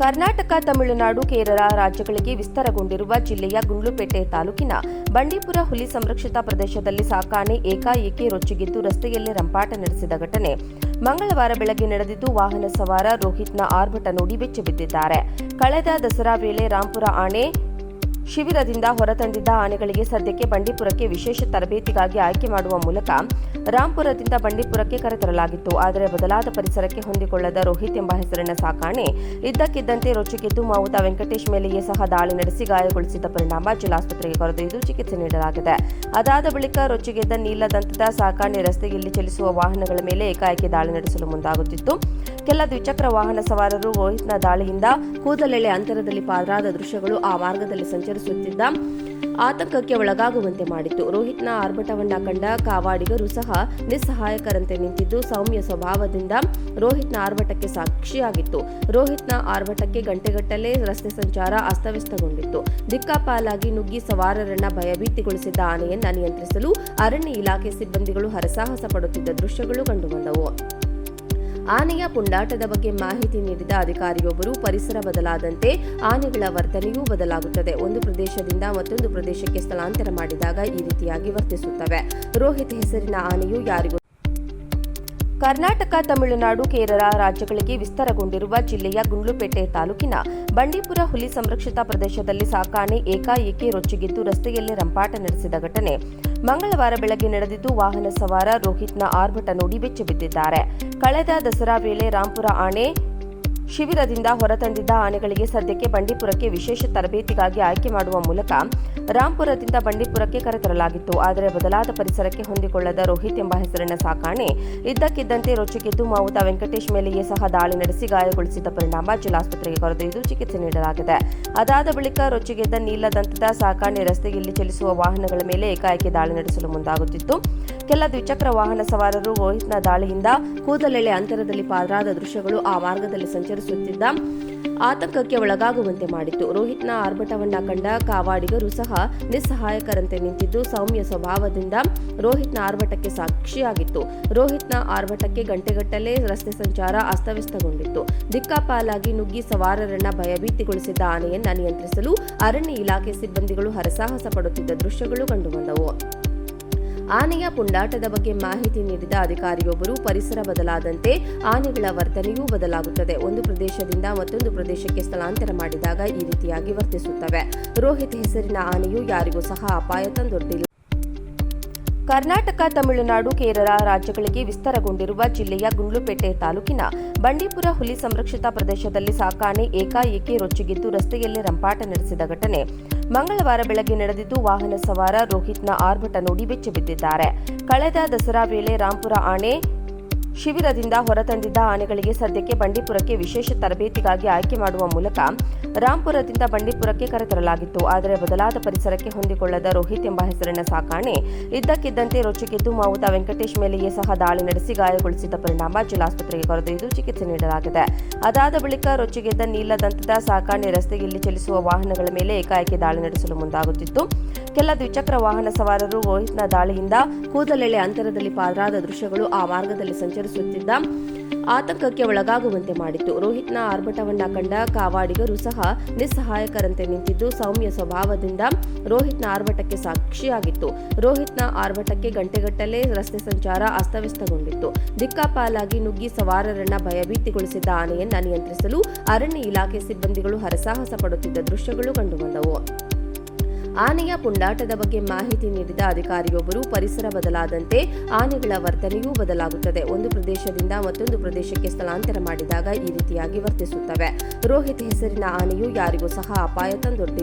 ಕರ್ನಾಟಕ, ತಮಿಳುನಾಡು, ಕೇರಳ ರಾಜ್ಯಗಳಿಗೆ ವಿಸ್ತಾರಗೊಂಡಿರುವ ಜಿಲ್ಲೆಯ ಗುಂಡ್ಲುಪೇಟೆ ತಾಲೂಕಿನ ಬಂಡೀಪುರ ಹುಲಿ ಸಂರಕ್ಷಿತ ಪ್ರದೇಶದಲ್ಲಿ ಸಾಕಾಣೆ ಏಕಾಏಕಿ ರೊಚ್ಚಿಗಿದ್ದು ರಸ್ತೆಯಲ್ಲಿ ರಂಪಾಟ ನಡೆಸಿದ ಘಟನೆ. ಮಂಗಳವಾರ ಬೆಳಗ್ಗೆ ನಡೆದಿದ್ದು ವಾಹನ ಸವಾರ ರೋಹಿತ್ನ ಆರ್ಭಟ ನೋಡಿ ಬೆಚ್ಚಿಬಿದ್ದಿದ್ದಾರೆ ಕಳೆದ ದಸರಾ ವೇಳೆ ರಾಂಪುರ ಆಣೆ ಶಿಬಿರದಿಂದ ಹೊರತಂದಿದ್ದ ಆನೆಗಳಿಗೆ ಸದ್ಯಕ್ಕೆ ಬಂಡೀಪುರಕ್ಕೆ ವಿಶೇಷ ತರಬೇತಿಗಾಗಿ ಆಯ್ಕೆ ಮಾಡುವ ಮೂಲಕ ರಾಂಪುರದಿಂದ ಬಂಡೀಪುರಕ್ಕೆ ಕರೆತರಲಾಗಿತ್ತು. ಆದರೆ ಬದಲಾದ ಪರಿಸರಕ್ಕೆ ಹೊಂದಿಕೊಳ್ಳದ ರೋಹಿತ್ ಎಂಬ ಹೆಸರಿನ ಸಾಕಾಣೆ ಇದ್ದಕ್ಕಿದ್ದಂತೆ ರೊಚ್ಚಿಗೆದ್ದು ಮಾವುತ ವೆಂಕಟೇಶ್ ಮೇಲೆಯೇ ಸಹ ದಾಳಿ ನಡೆಸಿ ಗಾಯಗೊಳಿಸಿದ ಪರಿಣಾಮ ಜಿಲ್ಲಾಸ್ಪತ್ರೆಗೆ ಕರೆದೊಯ್ದು ಚಿಕಿತ್ಸೆ ನೀಡಲಾಗಿದೆ. ಅದಾದ ಬಳಿಕ ರೊಚ್ಚಿಗೆದ್ದ ನೀಲದಂತದ ಸಾಕಾಣೆ ರಸ್ತೆಯಲ್ಲಿ ಚಲಿಸುವ ವಾಹನಗಳ ಮೇಲೆ ಏಕಾಏಕಿ ದಾಳಿ ನಡೆಸಲು ಮುಂದಾಗುತ್ತಿತ್ತು. ಕೆಲ ದ್ವಿಚಕ್ರ ವಾಹನ ಸವಾರರು ರೋಹಿತ್ನ ದಾಳಿಯಿಂದ ಕೂದಲೆಳೆ ಅಂತರದಲ್ಲಿ ಪಾದರಾದ ದೃಶ್ಯಗಳು ಆ ಮಾರ್ಗದಲ್ಲಿ ಸಂಚರಿಸುತ್ತಿದ್ದ ಆತಂಕಕ್ಕೆ ಒಳಗಾಗುವಂತೆ ಮಾಡಿತ್ತು. ರೋಹಿತ್ನ ಆರ್ಭಟವನ್ನ ಕಂಡ ಕಾವಾಡಿಗರು ಸಹ ನಿಸ್ಸಹಾಯಕರಂತೆ ನಿಂತಿದ್ದು ಸೌಮ್ಯ ಸ್ವಭಾವದಿಂದ ರೋಹಿತ್ನ ಆರ್ಭಟಕ್ಕೆ ಸಾಕ್ಷಿಯಾಗಿತ್ತು. ರೋಹಿತ್ನ ಆರ್ಭಟಕ್ಕೆ ಗಂಟೆಗಟ್ಟಲೆ ರಸ್ತೆ ಸಂಚಾರ ಅಸ್ತವ್ಯಸ್ತಗೊಂಡಿತ್ತು. ದಿಕ್ಕಾಪಾಲಾಗಿ ನುಗ್ಗಿ ಸವಾರರನ್ನ ಭಯಭೀತಿಗೊಳಿಸಿದ್ದ ಆನೆಯನ್ನ ನಿಯಂತ್ರಿಸಲು ಅರಣ್ಯ ಇಲಾಖೆ ಸಿಬ್ಬಂದಿಗಳು ಹರಸಾಹಸ ಪಡುತ್ತಿದ್ದ ದೃಶ್ಯಗಳು ಕಂಡುಬಂದವು. ಆನೆಯ ಪುಂಡಾಟದ ಬಗ್ಗೆ ಮಾಹಿತಿ ನೀಡಿದ ಅಧಿಕಾರಿಯೊಬ್ಬರು ಪರಿಸರ ಬದಲಾದಂತೆ ಆನೆಗಳ ವರ್ತನೆಯೂ ಬದಲಾಗುತ್ತದೆ. ಒಂದು ಪ್ರದೇಶದಿಂದ ಮತ್ತೊಂದು ಪ್ರದೇಶಕ್ಕೆ ಸ್ಥಳಾಂತರ ಮಾಡಿದಾಗ ಈ ರೀತಿಯಾಗಿ ವರ್ತಿಸುತ್ತವೆ. ರೋಹಿತ್ ಹೆಸರಿನ ಆನೆಯು ಯಾರಿಗೂ ಕರ್ನಾಟಕ, ತಮಿಳುನಾಡು, ಕೇರಳ ರಾಜ್ಯಗಳಿಗೆ ವಿಸ್ತಾರಗೊಂಡಿರುವ ಜಿಲ್ಲೆಯ ಗುಂಡ್ಲುಪೇಟೆ ತಾಲೂಕಿನ ಬಂಡೀಪುರ ಹುಲಿ ಸಂರಕ್ಷಿತ ಪ್ರದೇಶದಲ್ಲಿ ಸಾಕಾಣೆ ಏಕಾಏಕಿ ರೊಚ್ಚಿಗಿದ್ದು ರಸ್ತೆಯಲ್ಲೇ ರಂಪಾಟ ನಡೆಸಿದ ಘಟನೆ. ಮಂಗಳವಾರ ಬೆಳಗ್ಗೆ ನಡೆದಿದ್ದು ವಾಹನ ಸವಾರ ರೋಹಿತ್ನ ಆರ್ಭಟ ನೋಡಿ ಬೆಚ್ಚಿಬಿದ್ದಿದ್ದಾರೆ ಕಳೆದ ದಸರಾ ವೇಳೆ ರಾಂಪುರ ಆಣೆ ಶಿಬಿರದಿಂದ ಹೊರತಂದಿದ್ದ ಆನೆಗಳಿಗೆ ಸದ್ಯಕ್ಕೆ ಬಂಡೀಪುರಕ್ಕೆ ವಿಶೇಷ ತರಬೇತಿಗಾಗಿ ಆಯ್ಕೆ ಮಾಡುವ ಮೂಲಕ ರಾಂಪುರದಿಂದ ಬಂಡೀಪುರಕ್ಕೆ ಕರೆತರಲಾಗಿತ್ತು ಆದರೆ ಬದಲಾದ ಪರಿಸರಕ್ಕೆ ಹೊಂದಿಕೊಳ್ಳದ ರೋಹಿತ್ ಎಂಬ ಹೆಸರಿನ ಸಾಕಾಣೆ ಇದ್ದಕ್ಕಿದ್ದಂತೆ ರೊಚ್ಚಿಗೆದ್ದು ಮಾವುತ ವೆಂಕಟೇಶ್ ಮೇಲೆಯೇ ಸಹ ದಾಳಿ ನಡೆಸಿ ಗಾಯಗೊಳಿಸಿದ ಪರಿಣಾಮ ಜಿಲ್ಲಾಸ್ಪತ್ರೆಗೆ ಕರೆದೊಯ್ದು ಚಿಕಿತ್ಸೆ ನೀಡಲಾಗಿದೆ. ಅದಾದ ಬಳಿಕ ರೊಚ್ಚಿಗೆದ್ದ ನೀಲದಂತದ ಸಾಕಾಣೆ ರಸ್ತೆಯಲ್ಲಿ ಚಲಿಸುವ ವಾಹನಗಳ ಮೇಲೆ ಏಕಾಏಕಿ ದಾಳಿ ನಡೆಸಲು ಮುಂದಾಗುತ್ತಿತ್ತು. ಕೆಲ ದ್ವಿಚಕ್ರ ವಾಹನ ಸವಾರರು ರೋಹಿತ್ನ ದಾಳಿಯಿಂದ ಕೂದಲೆಳೆ ಅಂತರದಲ್ಲಿ ಪಾರಾದ ದೃಶ್ಯಗಳು ಆ ಮಾರ್ಗದಲ್ಲಿ ಸಂಚರಿಸುತ್ತಿದ್ದ ಆತಂಕಕ್ಕೆ ಒಳಗಾಗುವಂತೆ ಮಾಡಿತ್ತು. ರೋಹಿತ್ನ ಆರ್ಭಟವನ್ನ ಕಂಡ ಕಾವಾಡಿಗರು ಸಹ ನಿಸ್ಸಹಾಯಕರಂತೆ ನಿಂತಿದ್ದು ಸೌಮ್ಯ ಸ್ವಭಾವದಿಂದ ರೋಹಿತ್ನ ಆರ್ಭಟಕ್ಕೆ ಸಾಕ್ಷಿಯಾಗಿತ್ತು. ರೋಹಿತ್ನ ಆರ್ಭಟಕ್ಕೆ ಗಂಟೆಗಟ್ಟಲೆ ರಸ್ತೆ ಸಂಚಾರ ಅಸ್ತವ್ಯಸ್ತಗೊಂಡಿತ್ತು. ದಿಕ್ಕಾಪಾಲಾಗಿ ನುಗ್ಗಿ ಸವಾರರನ್ನ ಭಯಭೀತಿಗೊಳಿಸಿದ್ದ ಆನೆಯನ್ನ ನಿಯಂತ್ರಿಸಲು ಅರಣ್ಯ ಇಲಾಖೆ ಸಿಬ್ಬಂದಿಗಳು ಹರಸಾಹಸ ಪಡುತ್ತಿದ್ದ ದೃಶ್ಯಗಳು ಕಂಡುಬಂದವು ಆನೆಯ ಪುಂಡಾಟದ ಬಗ್ಗೆ ಮಾಹಿತಿ ನೀಡಿದ ಅಧಿಕಾರಿಯೊಬ್ಬರು ಪರಿಸರ ಬದಲಾದಂತೆ ಆನೆಗಳ ವರ್ತನೆಯೂ ಬದಲಾಗುತ್ತದೆ. ಒಂದು ಪ್ರದೇಶದಿಂದ ಮತ್ತೊಂದು ಪ್ರದೇಶಕ್ಕೆ ಸ್ಥಳಾಂತರ ಮಾಡಿದಾಗ ಈ ರೀತಿಯಾಗಿ ವರ್ತಿಸುತ್ತವೆ. ರೋಹಿತ್ ಹೆಸರಿನ ಆನೆಯು ಯಾರಿಗೂ ಸಹ ಅಪಾಯ ತಂದೊಡ್ಡಿಲ್ಲ. ಕರ್ನಾಟಕ, ತಮಿಳುನಾಡು, ಕೇರಳ ರಾಜ್ಯಗಳಿಗೆ ವಿಸ್ತಾರಗೊಂಡಿರುವ ಜಿಲ್ಲೆಯ ಗುಂಡ್ಲುಪೇಟೆ ತಾಲೂಕಿನ ಬಂಡೀಪುರ ಹುಲಿ ಸಂರಕ್ಷಿತ ಪ್ರದೇಶದಲ್ಲಿ ಸಾಕಾಣೆ ಏಕಾಏಕಿ ರೊಚ್ಚಿಗಿದ್ದು ರಸ್ತೆಯಲ್ಲಿ ರಂಪಾಟ ನಡೆಸಿದ ಘಟನೆ. ಮಂಗಳವಾರ ಬೆಳಗ್ಗೆ ನಡೆದಿದ್ದು ವಾಹನ ಸವಾರ ರೋಹಿತ್ನ ಆರ್ಭಟ ನೋಡಿ ಬೆಚ್ಚಿಬಿದ್ದಿದ್ದಾರೆ ಕಳೆದ ದಸರಾ ವೇಳೆ ರಾಂಪುರ ಆಣೆ ಶಿಬಿರದಿಂದ ಹೊರತಂದಿದ್ದ ಆನೆಗಳಿಗೆ ಸದ್ಯಕ್ಕೆ ಬಂಡೀಪುರಕ್ಕೆ ವಿಶೇಷ ತರಬೇತಿಗಾಗಿ ಆಯ್ಕೆ ಮಾಡುವ ಮೂಲಕ ರಾಂಪುರದಿಂದ ಬಂಡೀಪುರಕ್ಕೆ ಕರೆತರಲಾಗಿತ್ತು. ಆದರೆ ಬದಲಾದ ಪರಿಸರಕ್ಕೆ ಹೊಂದಿಕೊಳ್ಳದ ರೋಹಿತ್ ಎಂಬ ಹೆಸರಿನ ಸಾಕಾಣೆ ಇದ್ದಕ್ಕಿದ್ದಂತೆ ರೊಚ್ಚಿಗೆದ್ದು ಮಾವುತ ವೆಂಕಟೇಶ್ ಮೇಲೆಯೇ ಸಹ ದಾಳಿ ನಡೆಸಿ ಗಾಯಗೊಳಿಸಿದ್ದ ಪರಿಣಾಮ ಜಿಲ್ಲಾಸ್ಪತ್ರೆಗೆ ಕರೆದೊಯ್ದು ಚಿಕಿತ್ಸೆ ನೀಡಲಾಗಿದೆ. ಅದಾದ ಬಳಿಕ ರೊಚ್ಚಿಗೆದ್ದ ನೀಲದಂತದ ಸಾಕಾಣೆ ರಸ್ತೆಯಲ್ಲಿ ಚಲಿಸುವ ವಾಹನಗಳ ಮೇಲೆ ಏಕಾಏಕಿ ದಾಳಿ ನಡೆಸಲು ಮುಂದಾಗುತ್ತಿತ್ತು. ಕೆಲ ದ್ವಿಚಕ್ರ ವಾಹನ ಸವಾರರು ರೋಹಿತ್ನ ದಾಳಿಯಿಂದ ಕೂದಲೆಳೆ ಅಂತರದಲ್ಲಿ ಪಾರಾದ ದೃಶ್ಯಗಳು ಆ ಮಾರ್ಗದಲ್ಲಿ ಸಂಚರಿಸುತ್ತಿದ್ದ ಆತಂಕಕ್ಕೆ ಒಳಗಾಗುವಂತೆ ಮಾಡಿತ್ತು. ರೋಹಿತ್ನ ಆರ್ಭಟವನ್ನ ಕಂಡ ಕಾವಾಡಿಗರು ಸಹ ನಿಸ್ಸಹಾಯಕರಂತೆ ನಿಂತಿದ್ದು ಸೌಮ್ಯ ಸ್ವಭಾವದಿಂದ ರೋಹಿತ್ನ ಆರ್ಭಟಕ್ಕೆ ಸಾಕ್ಷಿಯಾಗಿತ್ತು. ರೋಹಿತ್ನ ಆರ್ಭಟಕ್ಕೆ ಗಂಟೆಗಟ್ಟಲೆ ರಸ್ತೆ ಸಂಚಾರ ಅಸ್ತವ್ಯಸ್ತಗೊಂಡಿತ್ತು. ದಿಕ್ಕಾಪಾಲಾಗಿ ನುಗ್ಗಿ ಸವಾರರನ್ನ ಭಯಭೀತಿಗೊಳಿಸಿದ್ದ ಆನೆಯನ್ನ ನಿಯಂತ್ರಿಸಲು ಅರಣ್ಯ ಇಲಾಖೆ ಸಿಬ್ಬಂದಿಗಳು ಹರಸಾಹಸ ಪಡುತ್ತಿದ್ದ ದೃಶ್ಯಗಳು ಕಂಡುಬಂದವು ಆನೆಯ ಪುಂಡಾಟದ ಬಗ್ಗೆ ಮಾಹಿತಿ ನೀಡಿದ ಅಧಿಕಾರಿಯೊಬ್ಬರು ಪರಿಸರ ಬದಲಾದಂತೆ ಆನೆಗಳ ವರ್ತನೆಯೂ ಬದಲಾಗುತ್ತದೆ. ಒಂದು ಪ್ರದೇಶದಿಂದ ಮತ್ತೊಂದು ಪ್ರದೇಶಕ್ಕೆ ಸ್ಥಳಾಂತರ ಮಾಡಿದಾಗ ಈ ರೀತಿಯಾಗಿ ವರ್ತಿಸುತ್ತವೆ. ರೋಹಿತ್ ಹೆಸರಿನ ಆನೆಯು ಯಾರಿಗೂ ಸಹ ಅಪಾಯ ತಂದೊಡ್ಡಿಲ್ಲ.